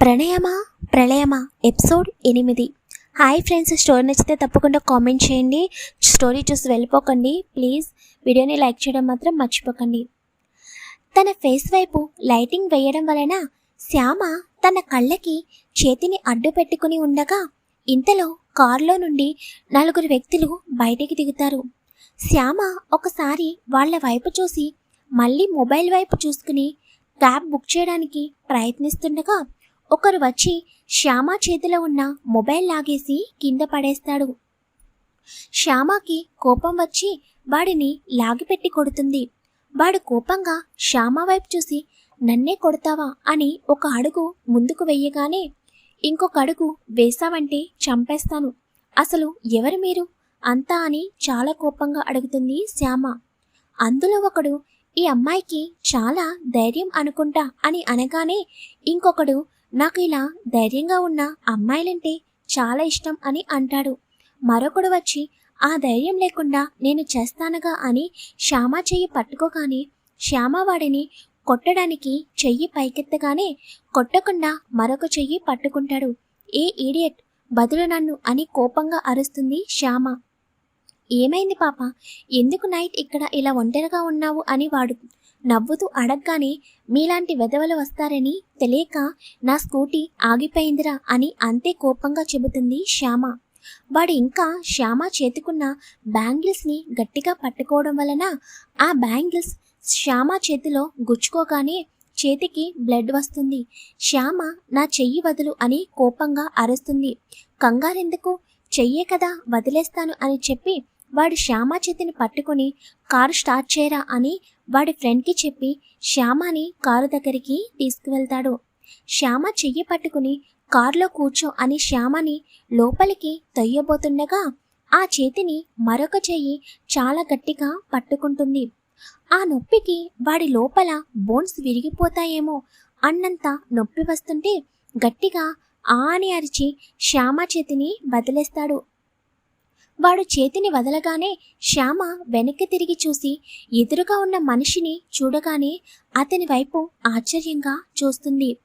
ప్రణయమా? ప్రళయమా? ఎపిసోడ్ ఎనిమిది. Hi friends story నచ్చితే తప్పకుండా కామెంట్ చేయండి. స్టోరీ చూసి వెళ్ళిపోకండి. ప్లీజ్ వీడియోని లైక్ చేయడం మాత్రం మర్చిపోకండి. తన ఫేస్ వైపు లైటింగ్ వేయడం వలన శ్యామ తన కళ్ళకి చేతిని అడ్డు పెట్టుకుని ఉండగా ఇంతలో కారులో నుండి నలుగురు వ్యక్తులు బయటికి దిగుతారు. శ్యామ ఒకసారి వాళ్ళ వైపు చూసి మళ్ళీ మొబైల్ వైపు చూసుకుని క్యాబ్ బుక్ చేయడానికి ప్రయత్నిస్తుండగా ఒకరు వచ్చి శ్యామ చేతిలో ఉన్న మొబైల్ లాగేసి కింద పడేస్తాడు. శ్యామకి కోపం వచ్చి వాడిని లాగిపెట్టి కొడుతుంది. వాడు కోపంగా శ్యామ వైపు చూసి నన్నే కొడతావా? అని ఒక అడుగు ముందుకు వెయ్యగానే ఇంకొక అడుగు వేశావంటే చంపేస్తాను. అసలు ఎవరు మీరు? అంతా అని చాలా కోపంగా అడుగుతుంది శ్యామ. అందులో ఒకడు ఈ అమ్మాయికి చాలా ధైర్యం అనుకుంటా అని అనగానే ఇంకొకడు నాకు ఇలా ధైర్యంగా ఉన్న అమ్మాయిలంటే చాలా ఇష్టం అని అంటాడు. మరొకడు వచ్చి ఆ ధైర్యం లేకుండా నేను చేస్తానుగా అని శ్యామ చెయ్యి పట్టుకోగానే శ్యామ వాడిని కొట్టడానికి చెయ్యి పైకెత్తగానే కొట్టకుండా మరొక చెయ్యి పట్టుకుంటాడు. ఏ ఈడియట్ బదులు నన్ను అని కోపంగా అరుస్తుంది శ్యామ. ఏమైంది పాప? ఎందుకు నైట్ ఇక్కడ ఇలా ఒంటరిగా ఉన్నావు అని వాడు నవ్వుతూ అడగగానే మీలాంటి వెధవలు వస్తారని తెలియక నా స్కూటీ ఆగిపోయిందిరా అని అంతే కోపంగా చెబుతుంది శ్యామ. వాడు ఇంకా శ్యామ చేతికున్న బ్యాంగిల్స్ని గట్టిగా పట్టుకోవడం వలన ఆ బ్యాంగిల్స్ శ్యామ చేతిలో గుచ్చుకోగానే చేతికి బ్లడ్ వస్తుంది. శ్యామ నా చెయ్యి వదులు అని కోపంగా అరుస్తుంది. కంగారెందుకు? చెయ్యే కదా వదిలేస్తాను అని చెప్పి వాడు శ్యామ చేతిని పట్టుకుని కారు స్టార్ట్ చేయరా అని వాడి ఫ్రెండ్కి చెప్పి శ్యామని కారు దగ్గరికి తీసుకువెళ్తాడు. శ్యామ చెయ్యి పట్టుకుని కారులో కూర్చో అని శ్యామని లోపలికి తొయ్యబోతుండగా ఆ చేతిని మరొక చెయ్యి చాలా గట్టిగా పట్టుకుంటుంది. ఆ నొప్పికి వాడి లోపల బోన్స్ విరిగిపోతాయేమో అన్నంత నొప్పి వస్తుంటే గట్టిగా ఆ అని అరిచి శ్యామ చేతిని వదిలేస్తాడు. వాడు చేతిని వదలగానే శ్యామ వెనక్కి తిరిగి చూసి ఎదురుగా ఉన్న మనిషిని చూడగానే అతని వైపు ఆశ్చర్యంగా చూస్తుంది.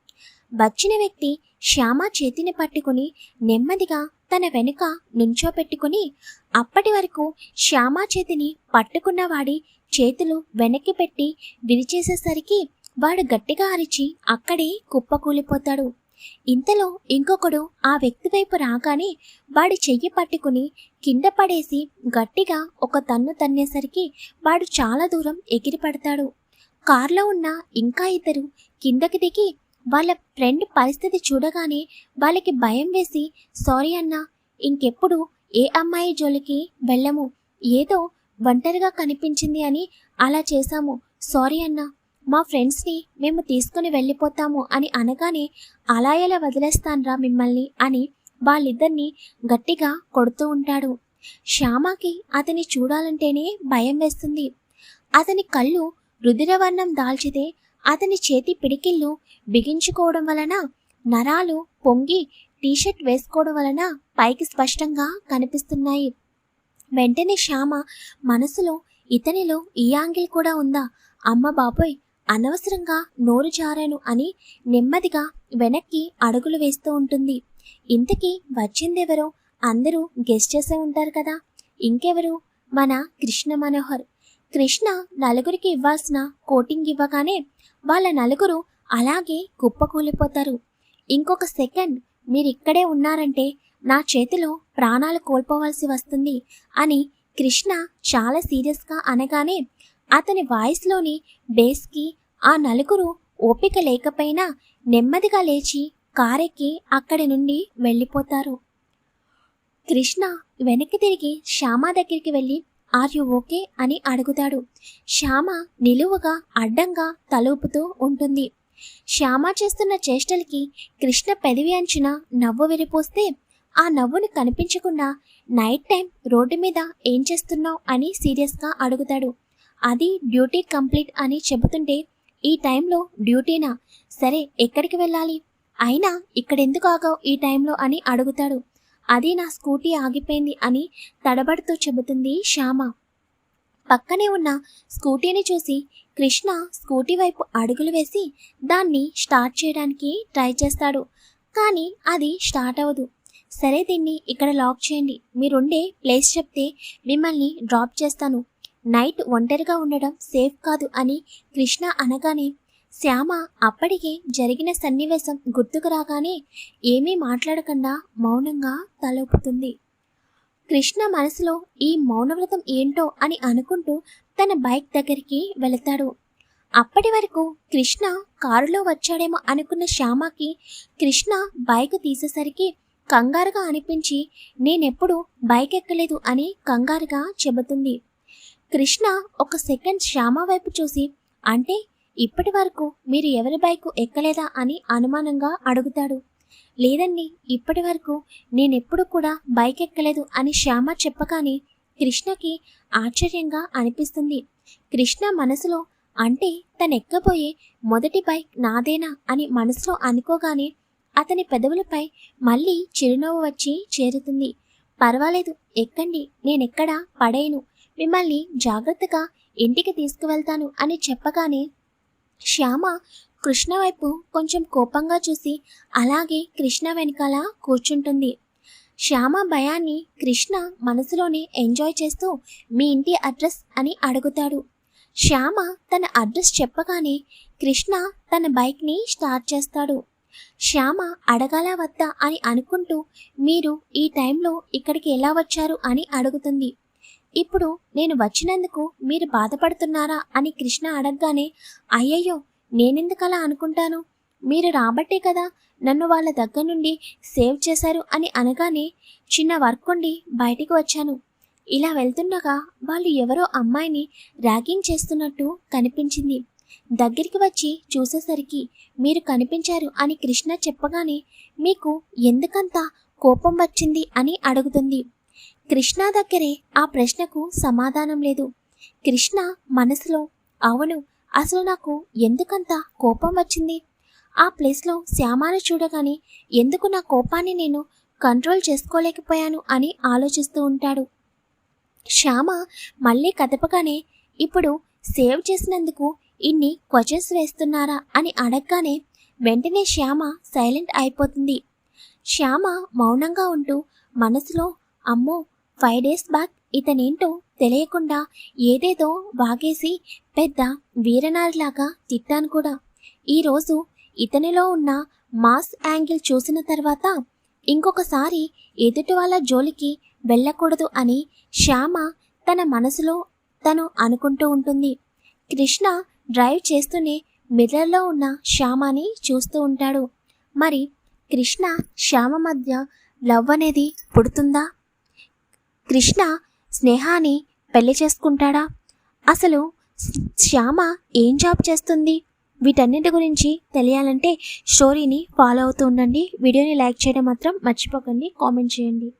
వచ్చిన వ్యక్తి శ్యామ చేతిని పట్టుకుని నెమ్మదిగా తన వెనుక నుంచోపెట్టుకుని అప్పటి వరకు శ్యామ చేతిని పట్టుకున్నవాడి చేతులు వెనక్కి పెట్టి విరిచేసేసరికి వాడు గట్టిగా అరిచి అక్కడే కుప్పకూలిపోతాడు. ఇంతలో ఇంకొకడు ఆ వ్యక్తి వైపు రాగానే వాడి చెయ్యి పట్టుకుని కింద పడేసి గట్టిగా ఒక తన్ను తన్నేసరికి వాడు చాలా దూరం ఎగిరి పడతాడు. కార్లో ఉన్న ఇంకా ఇద్దరు కిందకి దిగి వాళ్ళ ఫ్రెండ్ పరిస్థితి చూడగానే వాళ్ళకి భయం వేసి సారీ అన్నా ఇంకెప్పుడు ఏ అమ్మాయి జోలికి వెళ్ళము? ఏదో ఒంటరిగా కనిపించింది అని అలా చేశాము. సారీ అన్నా. మా ఫ్రెండ్స్ని మేము తీసుకుని వెళ్ళిపోతాము అని అనగానే అలా ఎలా వదిలేస్తాన్రా మిమ్మల్ని అని వాళ్ళిద్దరిని గట్టిగా కొడుతూ ఉంటాడు. శ్యామకి అతని చూడాలంటేనే భయం వేస్తుంది. అతని కళ్ళు రుధిరవర్ణం దాల్చితే అతని చేతి పిడికిళ్ళు బిగించుకోవడం వలన నరాలు పొంగి టీషర్ట్ వేసుకోవడం వలన పైకి స్పష్టంగా కనిపిస్తున్నాయి. వెంటనే శ్యామ మనసులో ఇతనిలో ఈ యాంగిల్ కూడా ఉందా? అమ్మ బాబోయ్ అనవసరంగా నోరు జారాను అని నెమ్మదిగా వెనక్కి అడుగులు వేస్తూ ఉంటుంది. ఇంతకీ వచ్చిందెవరో? అందరూ గెస్ట్ చేసే ఉంటారు కదా. ఇంకెవరు? మన కృష్ణ మనోహర్. కృష్ణ నలుగురికి ఇవ్వాల్సిన కోటింగ్ ఇవ్వగానే వాళ్ళ నలుగురు అలాగే కుప్పకూలిపోతారు. ఇంకొక సెకండ్ మీరు ఇక్కడే ఉన్నారంటే నా చేతిలో ప్రాణాలు కోల్పోవలసి వస్తుంది అని కృష్ణ చాలా సీరియస్గా అనగానే అతని వాయిస్లోని బేస్కి ఆ నలుగురు ఓపిక లేకపోయినా నెమ్మదిగా లేచి కారెక్కి అక్కడి నుండి వెళ్ళిపోతారు. కృష్ణ వెనక్కి తిరిగి శ్యామ దగ్గరికి వెళ్ళి ఆర్ యు ఓకే? అని అడుగుతాడు. శ్యామ నిలువుగా అడ్డంగా తలూపుతూ ఉంటుంది. శ్యామ చేస్తున్న చేష్టలకి కృష్ణ పెదవి అంచున నవ్వు విరిపోస్తే ఆ నవ్వును కనిపించకుండా నైట్ టైం రోడ్డు మీద ఏం చేస్తున్నావు? అని సీరియస్గా అడుగుతాడు. అది డ్యూటీ కంప్లీట్ అని చెబుతుంటే ఈ టైంలో డ్యూటీనా? సరే ఎక్కడికి వెళ్ళాలి? అయినా ఇక్కడెందుకు ఆగావు ఈ టైంలో అని అడుగుతాడు. అది నా స్కూటీ ఆగిపోయింది అని తడబడుతూ చెబుతుంది శ్యామ. పక్కనే ఉన్న స్కూటీని చూసి కృష్ణ స్కూటీ వైపు అడుగులు వేసి దాన్ని స్టార్ట్ చేయడానికి ట్రై చేస్తాడు. కానీ అది స్టార్ట్ అవ్వదు. సరే దీన్ని ఇక్కడ లాక్ చేయండి. మీరుండే ప్లేస్ చెప్తే మిమ్మల్ని డ్రాప్ చేస్తాను. నైట్ ఒంటరిగా ఉండడం సేఫ్ కాదు అని కృష్ణ అనగానే శ్యామ అప్పటికే జరిగిన సన్నివేశం గుర్తుకు రాగానే ఏమీ మాట్లాడకుండా మౌనంగా తలొపుతుంది కృష్ణ మనసులో ఈ మౌనవ్రతం ఏంటో అని అనుకుంటూ తన బైక్ దగ్గరికి వెళతాడు. అప్పటి వరకు కృష్ణ కారులో వచ్చాడేమో అనుకున్న శ్యామకి కృష్ణ బైక్ తీసేసరికి కంగారుగా అనిపించి నేనెప్పుడు బైక్ ఎక్కలేదు అని కంగారుగా చెబుతుంది. కృష్ణ ఒక సెకండ్ శ్యామ వైపు చూసి అంటే ఇప్పటి వరకు మీరు ఎవరి బైకు ఎక్కలేదా అని అనుమానంగా అడుగుతాడు. లేదండి ఇప్పటి వరకు నేనెప్పుడు కూడా బైక్ ఎక్కలేదు అని శ్యామ చెప్పగానే కృష్ణకి ఆశ్చర్యంగా అనిపిస్తుంది. కృష్ణ మనసులో అంటే తనెక్కబోయే మొదటి బైక్ నాదేనా అని మనసులో అనుకోగానే అతని పెదవులపై మళ్ళీ చిరునవ్వు వచ్చి చేరుతుంది. పర్వాలేదు ఎక్కండి నేనెక్కడా పడేయను మిమ్మల్ని జాగ్రత్తగా ఇంటికి తీసుకువెళ్తాను అని చెప్పగానే శ్యామ కృష్ణ వైపు కొంచెం కోపంగా చూసి అలాగే కృష్ణ వెనకాల కూర్చుంటుంది. శ్యామ భయాన్ని కృష్ణ మనసులోనే ఎంజాయ్ చేస్తూ మీ ఇంటి అడ్రస్ అని అడుగుతాడు. శ్యామ తన అడ్రస్ చెప్పగానే కృష్ణ తన బైక్ని స్టార్ట్ చేస్తాడు. శ్యామ అడగాల వద్దా అని అనుకుంటూ మీరు ఈ టైంలో ఇక్కడికి ఎలా వచ్చారు అని అడుగుతుంది. ఇప్పుడు నేను వచ్చినందుకు మీరు బాధపడుతున్నారా అని కృష్ణ అడగగానే అయ్యయ్యో నేనెందుకలా అనుకుంటాను? మీరు రాబట్టే కదా నన్ను వాళ్ళ దగ్గర నుండి సేవ్ చేశారు అని అనగానే చిన్న వర్క్ ఉండి బయటికి వచ్చాను. ఇలా వెళ్తుండగా వాళ్ళు ఎవరో అమ్మాయిని ర్యాగింగ్ చేస్తున్నట్టు కనిపించింది. దగ్గరికి వచ్చి చూసేసరికి మీరు కనిపించారు అని కృష్ణ చెప్పగానే మీకు ఎందుకంత కోపం వచ్చింది అని అడుగుతుంది. కృష్ణ దగ్గరే ఆ ప్రశ్నకు సమాధానం లేదు. కృష్ణ మనసులో అవును అసలు నాకు ఎందుకంత కోపం వచ్చింది? ఆ ప్లేస్లో శ్యామాను చూడగానే ఎందుకు నా కోపాన్ని నేను కంట్రోల్ చేసుకోలేకపోయాను అని ఆలోచిస్తూ ఉంటాడు. శ్యామ మళ్ళీ కదపగానే ఇప్పుడు సేవ్ చేసినందుకు ఇన్ని క్వశ్చన్స్ వేస్తున్నారా? అని అడగగానే వెంటనే శ్యామ సైలెంట్ అయిపోతుంది. శ్యామ మౌనంగా ఉంటూ మనసులో అమ్మో ఫైవ్ డేస్ బ్యాక్ ఇతనేంటో తెలియకుండా ఏదేదో వాగేసి పెద్ద వీరనారిలాగా తిట్టాను కూడా. ఈరోజు ఇతనిలో ఉన్న మాస్ యాంగిల్ చూసిన తర్వాత ఇంకొకసారి ఎదుటి వాళ్ళ జోలికి వెళ్ళకూడదు అని శ్యామ తన మనసులో తను అనుకుంటూ ఉంటుంది. కృష్ణ డ్రైవ్ చేస్తూనే మిర్రర్లో ఉన్న శ్యామని చూస్తూ ఉంటాడు. మరి కృష్ణ శ్యామ మధ్య లవ్ అనేది పుడుతుందా? కృష్ణ స్నేహాన్ని పెళ్ళి చేసుకుంటాడా? అసలు శ్యామ ఏం జాబ్ చేస్తుంది? వీటన్నిటి గురించి తెలియాలంటే స్టోరీని ఫాలో అవుతూ ఉండండి. వీడియోని లైక్ చేయడం మాత్రం మర్చిపోకండి. కామెంట్ చేయండి.